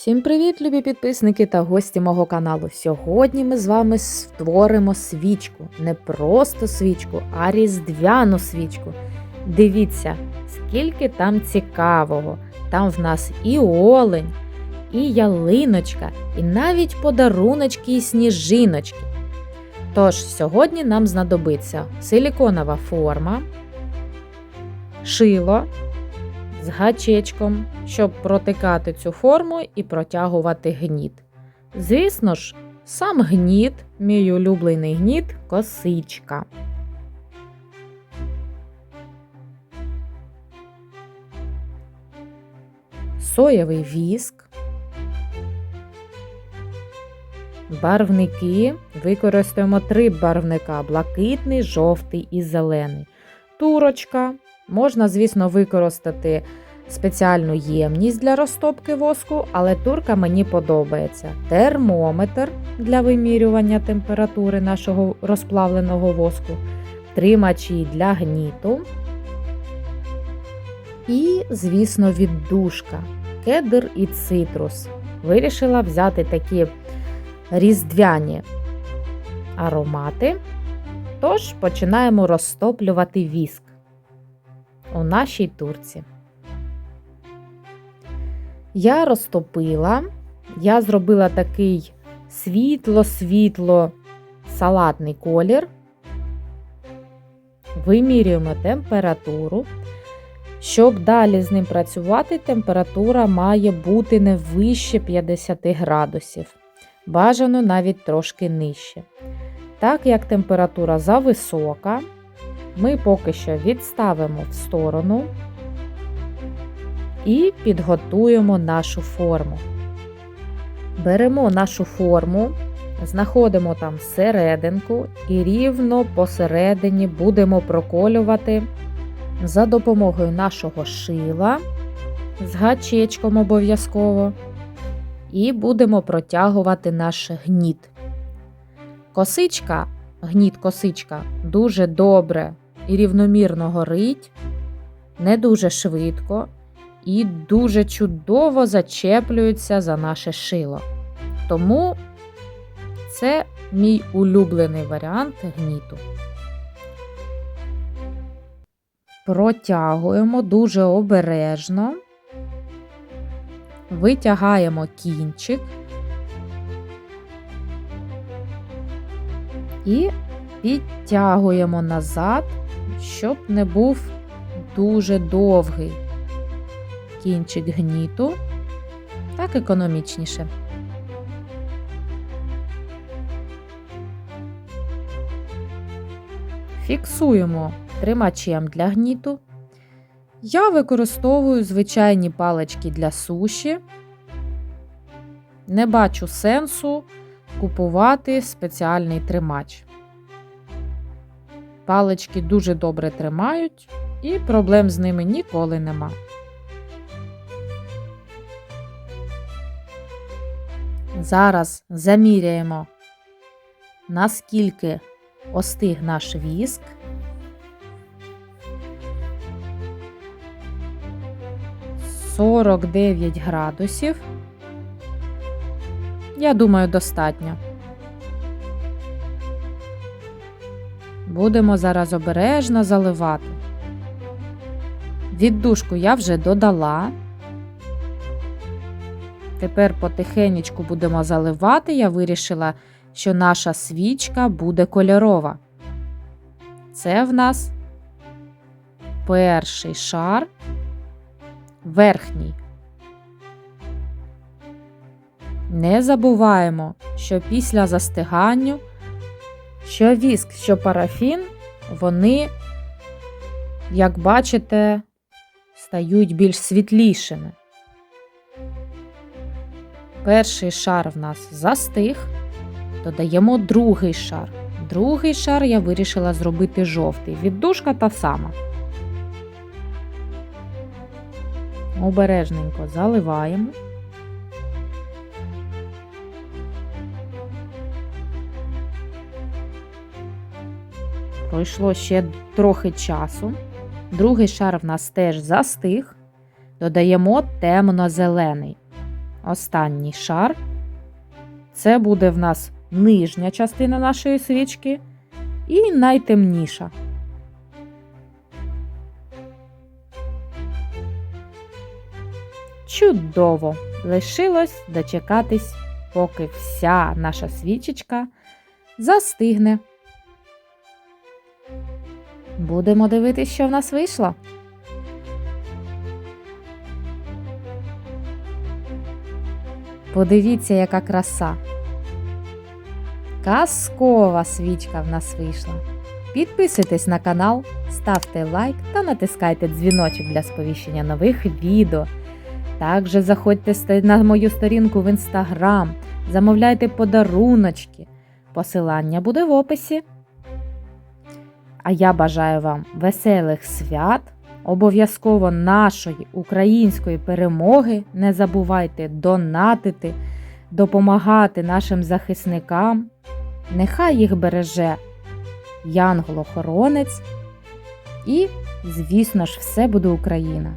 Всім привіт, любі підписники та гості мого каналу. Сьогодні ми з вами створимо свічку. Не просто свічку, а різдвяну свічку. Дивіться, скільки там цікавого. Там в нас і олень, і ялиночка, і навіть подаруночки і сніжиночки. Тож, сьогодні нам знадобиться силіконова форма, шило з гачечком, щоб протикати цю форму і протягувати гніт. Звісно ж, сам гніт, мій улюблений гніт косичка. Соєвий віск. Барвники. Використаємо три барвника: блакитний, жовтий і зелений. Турочка. Можна, звісно, використати спеціальну ємність для розтопки воску, але турка мені подобається. Термометр для вимірювання температури нашого розплавленого воску, тримачі для гніту. І, звісно, віддушка, кедр і цитрус. Вирішила взяти такі різдвяні аромати. Тож починаємо розтоплювати віск у нашій турці. Я розтопила, я зробила такий світло-світло салатний колір. Вимірюємо температуру. Щоб далі з ним працювати, температура має бути не вище 50 градусів. Бажано навіть трошки нижче. Так як температура зависока, ми поки що відставимо в сторону і підготуємо нашу форму. Беремо нашу форму, знаходимо там серединку і рівно посередині будемо проколювати за допомогою нашого шила з гачечком обов'язково, і будемо протягувати наш гніт. Косичка, гніт косичка дуже добре і рівномірно горить, не дуже швидко і дуже чудово зачеплюється за наше шило. Тому це мій улюблений варіант гніту. Протягуємо дуже обережно, витягаємо кінчик і підтягуємо назад, щоб не був дуже довгий кінчик гніту, так економічніше. Фіксуємо тримачем для гніту. Я використовую звичайні палички для суші. Не бачу сенсу купувати спеціальний тримач. Палички дуже добре тримають, і проблем з ними ніколи нема. Зараз заміряємо, наскільки остиг наш віск. Сорок дев'ять градусів. Я думаю, достатньо. Будемо зараз обережно заливати. Віддушку я вже додала. Тепер потихенечку будемо заливати. Я вирішила, що наша свічка буде кольорова. Це в нас перший шар, верхній. Не забуваємо, що після застигання, що віск, що парафін, вони, як бачите, стають більш світлішими. Перший шар в нас застиг, додаємо другий шар. Другий шар я вирішила зробити жовтий. Віддушка та сама. Обережненько заливаємо. Пройшло ще трохи часу. Другий шар в нас теж застиг. Додаємо темно-зелений. Останній шар. Це буде в нас нижня частина нашої свічки і найтемніша. Чудово! Лишилось дочекатись, поки вся наша свічечка застигне. Будемо дивитися, що в нас вийшло. Подивіться, яка краса. Казкова свічка в нас вийшла. Підписуйтесь на канал, ставте лайк та натискайте дзвіночок для сповіщення нових відео. Також заходьте на мою сторінку в інстаграм, замовляйте подаруночки. Посилання буде в описі. А я бажаю вам веселих свят, обов'язково нашої української перемоги. Не забувайте донатити, допомагати нашим захисникам. Нехай їх береже Янгол-охоронець. І, звісно ж, все буде Україна.